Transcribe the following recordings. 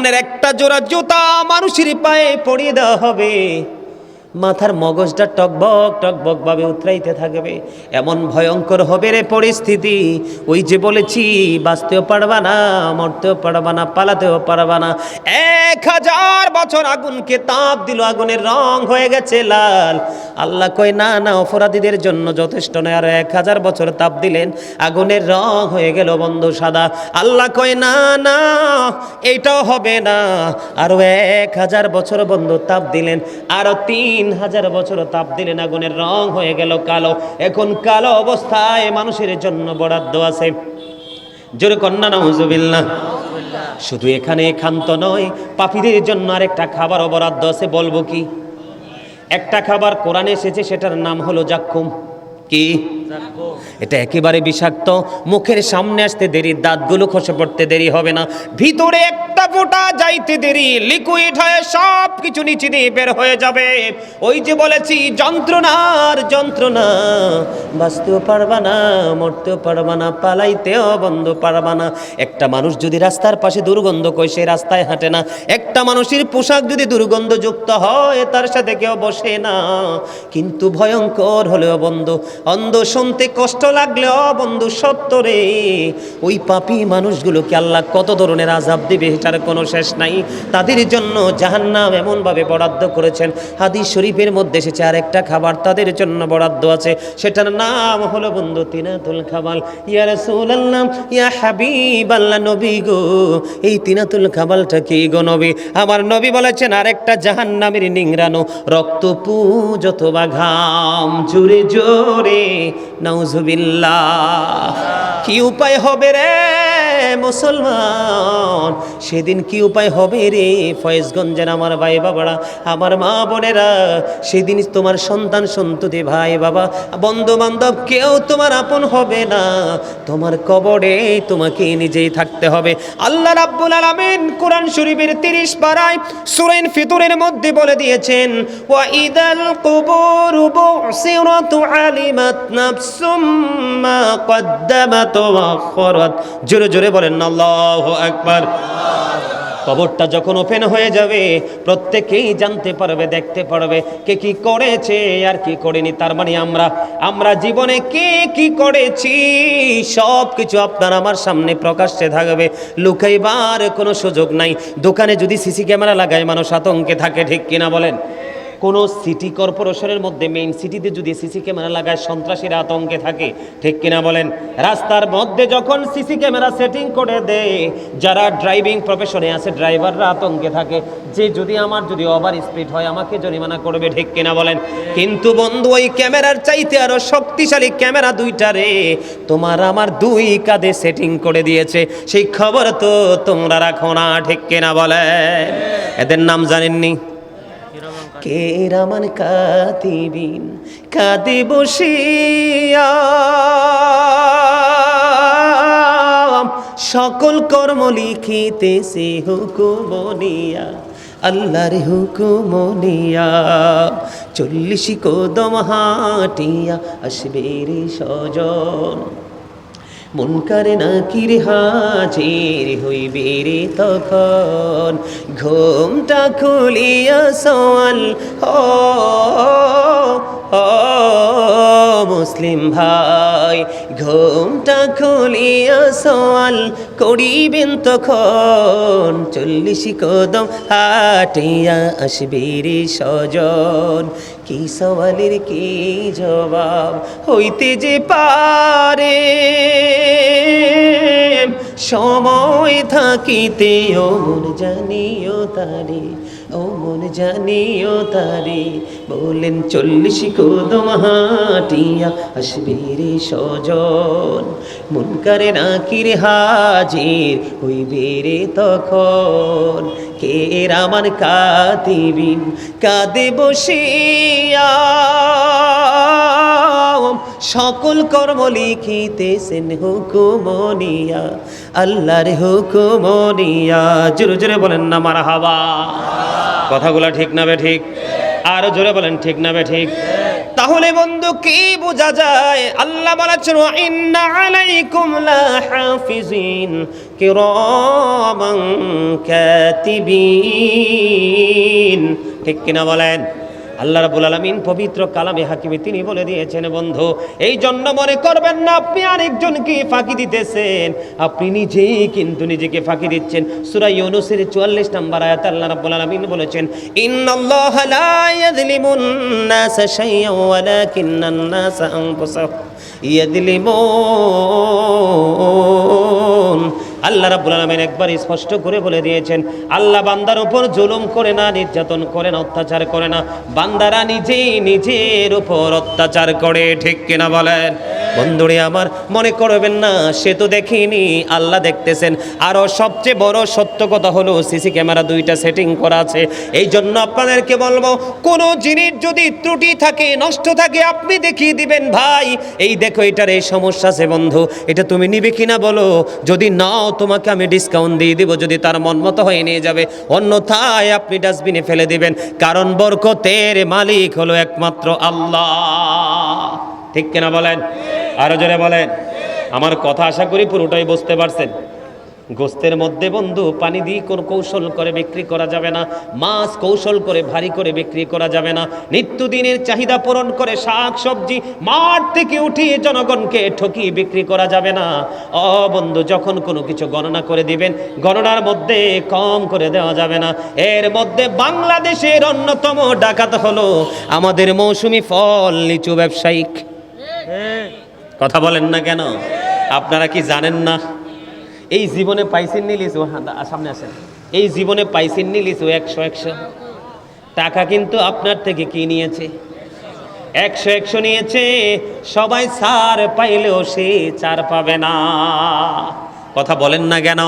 আগুনের একটা জোড়া জুতা মানুষের পায়ে পড়িয়ে দেওয়া হবে। মাথার মগজটা টকবক টকবক ভাবে উতরাইতে থাকবে। এমন ভয়ঙ্কর হবে রে পরিস্থিতি। ওই যে বলেছি, বাঁচতেও পারবা না, মরতেও পারবা না, পালাতেও পারবা না। এক হাজার বছর আগুনকে তাপ দিল, আগুনের রং হয়ে গেছে লাল। আল্লাহ কয়, না না, অপরাধীদের জন্য যথেষ্ট নয়। আর এক হাজার বছর তাপ দিলেন, আগুনের রং হয়ে গেল বন্ধ সাদা। আল্লাহ কয়, না না এইটাও হবে না। আরও এক হাজার বছর বন্ধু তাপ দিলেন আরও তিন হাজার বছর তাপ দিলেন আগুনের রং হয়ে গেল কালো। এখন কালো অবস্থায় মানুষের জন্য বরাদ্দ আছে। জোরে কন্যা, নাউজুবিল্লাহ। শুধু এখানে ক্ষান্ত নয়, পাপীদের জন্য আরেকটা খাবার বরাদ্দ আছে, বলব কি? একটা খাবার কোরআনে এসেছে, সেটার নাম হলো জাক্কুম। কি? এটা একেবারে বিষাক্ত, মুখের সামনে আসতে দেরি, দাঁতগুলো খসে পড়তে দেরি হবে না। ভিতরে একটা ফোঁটা, যাইতে দেরি। লিকুইড হয়ে সব কিছু নিচে দিয়ে বের হয়ে যাবে। ওই যে বলেছি, যন্ত্রণার যন্ত্রণা। বাঁচতেও পারবা না, মরতেও পারবা না, পালাইতেও বন্ধ পারবা না। একটা মানুষ যদি রাস্তার পাশে দুর্গন্ধ কয়, সে রাস্তায় হাঁটে না। একটা মানুষের পোশাক যদি দুর্গন্ধযুক্ত হয়, তার সাথে কেউ বসে না। কিন্তু ভয়ঙ্কর হলেও বন্ধু, অন্ধ শুনতে কষ্ট লাগলেও বন্ধু, সত্য রে। ওই পাপি মানুষগুলোকে আল্লাহ কত ধরনের আজাব দিবে এটার কোনো শেষ নাই। তাদের জন্য জাহান্নাম এমনভাবে বরাদ্দ করেছেন। হাদিস শরীফের মধ্যে এসেছে আরেকটা খাবার, তাদের জন্য বরাদ্দ আছে। সেটার নাম হলো বন্ধু তিনাতুল খাবাল ইয়া রাসূলুল্লাহ, ইয়া হাবিব আল্লাহ নবী গো, এই তিনাতুল খাবালটা কি গো নবী? আমার নবী বলেছেন, আরেকটা জাহান্নামের নিংরানো রক্ত পুজত বা ঘাম। জোরে জোরে, নাউজুবিল্লাহ। কি উপায় হবে রে? মুসলমান। সেদিন কি উপায় হবে রে ফয়েজগঞ্জের আমার ভাই বাবারা, আমার মা বোনেরা? সেদিন তোমার সন্তান সন্ততি ভাই বাবা বন্ধু বান্ধব কেউ তোমার আপন হবে না। তোমার কবরে তোমাকে নিজেই থাকতে হবে। আল্লাহ রাব্বুল আলামিন কোরআন শরীফের 30 পারায় সূরা ফিতরের মধ্যে বলে দিয়েছেন, ওয়া ইদাল কুবুর বুসিরাত আলিমাত নাফসুম মা কদ্দামাত ওয়া আখরাত। জোরে জোরে বলেন, আল্লাহু আকবার। কবরটা যখন ওপেন হয়ে যাবে, প্রত্যেকেই জানতে পারবে, দেখতে পারবে কে কি করেছে আর কি করেনি। তার মানে আমরা আমরা জীবনে কে কি করেছি সব কিছু আপনার আমার সামনে প্রকাশ্যে থাকবে। লুকাইবার কোনো সুযোগ নাই। দোকানে যদি সিসি ক্যামেরা লাগায়, মানুষ আতঙ্কে থাকে, ঠিক কিনা বলেন? কোনো সিটি কর্পোরেশনের মধ্যে মেইন সিটিতে যদি সিসি ক্যামেরা লাগায়, সন্ত্রাসীরা আতঙ্কে থাকে। ঠিক কিনা বলেন? রাস্তার মধ্যে যখন সিসি ক্যামেরা সেটিং করে দেয়, যারা ড্রাইভিং প্রফেশনে আছে ড্রাইভাররা আতঙ্কে থাকে যে যদি আমার যদি ওভার স্পিড হয়, আমাকে জরিমানা করবে, ঠিক কিনা বলেন? কিন্তু বন্ধু, ওই ক্যামেরার চাইতে আরও শক্তিশালী ক্যামেরা দুইটা রে, তোমার আমার দুই কাঁধে সেটিং করে দিয়েছে। সেই খবর তো তোমরা রাখো না, ঠিক কিনা বলেন? এদের নাম জানেননি? কে রামান কাতিবিন কাঁদে বসিয়া সকল কর্ম লিখিতেছে হুকুমনিয়া আল্লাহর হুকুমনিয়া চল্লিশ কদম হাটিয়া আসবে রে সজন মন করে না কিরে হাজির হইবে রে তখন? ঘুমটা খুলিয়া সওয়াল মুসলিম ভাই। ঘুমটা খুলিয়া সওয়াল, করিবেন তখন? চল্লিশ কদম হাটিয়া আসবে রে সজন কি সওয়ালের কি জবাব? হইতে যে পারে, সময় থাকিতে ও মন জানিও তারে, ও মন জানিও তারে। বলেন, চল্লিশ কদম হাটিয়া আসবে রে সজন মন করে নাকির হাজির হইবে রে তখন। কে রামান কাতিবিন কাঁদে বসিয়া সকল কর্ম লিখিতেছেন হুকুমনিয়া, আল্লাহর হুকুমনিয়া। জোরে জোরে বলেন না মার হাওয়া কথাগুলা ঠিক না বে ঠিক? আরও জোরে বলেন, ঠিক না বে ঠিক? তাহলে বন্ধু, কি বোঝা যায়? আল্লাহ বলেছেন, "ওয়া ইন্না আলাইকুম লাহাফিজিন কিরামান কাতিবিন। ঠিক কিনা বলেন? আল্লাহ রাবুল আলমিন পবিত্র কালামে হাকিমে তিনি বলে দিয়েছেন, বন্ধু, এই জন্য মনে করবেন না, আপনি আরেকজনকে ফাঁকি দিতেছেন। আপনি নিজেই কিন্তু নিজেকে ফাঁকি দিচ্ছেন। সুরাই ইউনুসের চুয়াল্লিশ নাম্বার আয়াত আল্লাহ রাব্বুল আলামিন বলেছেন, ইন্নাল্লাহ আল্লাহ রাবুল আলমিন একবার স্পষ্ট করে বলে দিয়েছেন, আল্লাহ বান্দার ওপর জুলুম করে না, নির্যাতন করে না, অত্যাচার করে না। বান্দারা নিজেই নিজের উপর অত্যাচার করে, ঠিক কিনা বলেন? বন্ধুরে আমার, মনে করবেন না, সে তো দেখিনি, আল্লাহ দেখতেছেন। আরও সবচেয়ে বড় সত্য কথা হলো, সিসি ক্যামেরা দুইটা সেটিং করা আছে। এই জন্য আপনাদেরকে বলব, কোনো জিনিস যদি ত্রুটি থাকে, নষ্ট থাকে, আপনি দেখিয়ে দিবেন ভাই। এই দেখো, এটার এই সমস্যা আছে বন্ধু, এটা তুমি নিবে কিনা বলো? যদি নাও, তোমাকে আমি ডিসকাউন্ট দিয়ে দিব, যদি তার মন মতো হয়ে নিয়ে যাবে। অন্যথায় আপনি ডাস্টবিনে ফেলে দিবেন। কারণ বরকতের মালিক হলো একমাত্র আল্লাহ। ঠিক কিনা বলেন? আরও জোরে বলেন। আমার কথা আশা করি পুরোটাই বুঝতে পারছেন। গোস্তের মধ্যে বন্ধু, পানি দিয়ে কোনো কৌশল করে বিক্রি করা যাবে না। মাছ কৌশল করে ভারী করে বিক্রি করা যাবে না। নিত্যদিনের চাহিদা পূরণ করে শাক, সবজি মাঠ থেকে উঠিয়ে জনগণকে ঠকিয়ে বিক্রি করা যাবে না। অ, বন্ধু, যখন কোনো কিছু গণনা করে দিবেন, গণনার মধ্যে কম করে দেওয়া যাবে না। এর মধ্যে বাংলাদেশের অন্যতম ডাকাত হলো আমাদের মৌসুমি ফল, লিচু ব্যবসায়িক। কথা বলেন না কেন? আপনারা কি জানেন না? এই জীবনে পাইছেন নি লিচু হ্যাঁ, সামনে আসেন। এই জীবনে পাইছেন নি লিচু একশো একশো। টাকা কিন্তু আপনার থেকে কি নিয়েছে? একশো একশো নিয়েছে। সবাই সার পাইলেও সে চার পাবে না। কথা বলেন না কেন?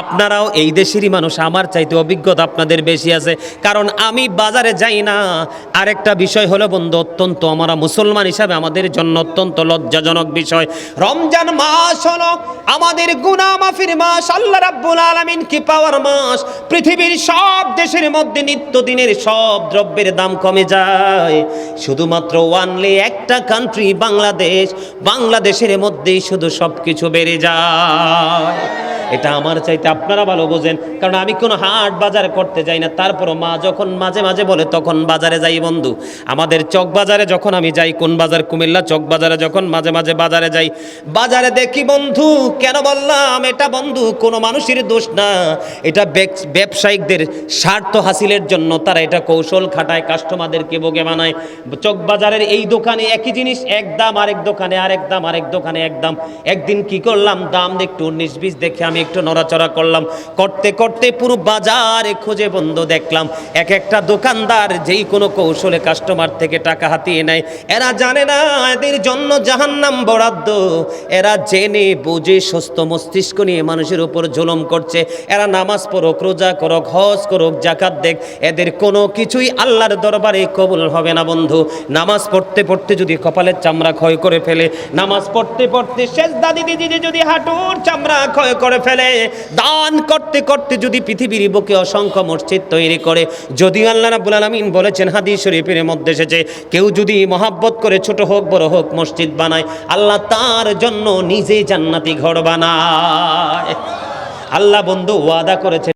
আপনারাও এই দেশেরই মানুষ, আমার চাইতে অভিজ্ঞতা আপনাদের বেশি আছে। কারণ আমি বাজারে যাই না। আরেকটা বিষয় হলো, বন্ধু, অত্যন্ত আমরা মুসলমান হিসাবে আমাদের জন্য অত্যন্ত লজ্জাজনক বিষয়। রমজান মাস হলো আমাদের গুনাহ মাফির মাস, আল্লাহ রাব্বুল আলামিন কি পাওয়ার মাস? পৃথিবীর সব দেশের মধ্যে নিত্যদিনের সব দ্রব্যের দাম কমে যায়। শুধুমাত্র ওয়ানলি একটা কান্ট্রি বাংলাদেশ। বাংলাদেশের মধ্যেই শুধু সব কিছু বেড়ে যায়। এটা আমার চাইতে আপনারা ভালো বোঝেন। কারণ আমি কোনো হাট বাজার করতে যাই না, তারপরও মা যখন মাঝে মাঝে বলে, তখন বাজারে যাই বন্ধু। আমাদের চক বাজারে যখন আমি যাই, কোন বাজার? কুমিল্লা চক বাজারে যখন মাঝে মাঝে বাজারে যাই, বাজারে দেখি বন্ধু, কেন বললাম, এটা বন্ধু, কোনো মানুষের দোষ না। এটা ব্যবসায়িকদের স্বার্থ হাসিলের জন্য তারা এটা কৌশল খাটায়, কাস্টমারদেরকে বোগে বানায়। চক বাজারের এই দোকানে একই জিনিস, এক দাম আরেক দোকানে, আরেক দাম আরেক দোকানে, এক দাম। একদিন কি করলাম, দাম একটু উনিশ বিশ দেখে আমি একটু নড়াচড়া করলাম। করতে করতে পুরো বাজারে খুঁজে বন্ধ দেখলাম। এক একটা দোকানদার যেই কোনো কৌশলে কাস্টমার থেকে টাকা হাতিয়ে নেয়। এরা জানে না এদের জন্য জাহান্নাম বরাদ্দ। এরা জেনে, বুঝে, সুস্থ মস্তিষ্ক নিয়ে মানুষের উপর জুলুম করছে। এরা নামাজ পড়ুক, রোজা করুক, হজ করুক জাকাত দেখ। এদের কোনো কিছুই আল্লাহর দরবারে কবুল হবে না বন্ধু। নামাজ পড়তে পড়তে যদি কপালের চামড়া ক্ষয় করে ফেলে, নামাজ পড়তে পড়তে শেষ দাদি দিদি যদি হাঁটুর চামড়া ক্ষয় করে ফেলে। দান করতে করতে যদি পৃথিবীর বুকে অসংখ্য মসজিদ তৈরি করে যদি আল্লাহ রাব্বুল আলামিন বলেছেন, হাদিস শরীফের মধ্যে এসেছে, কেউ যদি মহাব্বত করে ছোট হোক, বড় হোক, মসজিদ বানায়, আল্লাহ তার জন্য নিজে জান্নাতি ঘর বানায়। আল্লাহ বন্ধু, ওয়াদা করেছে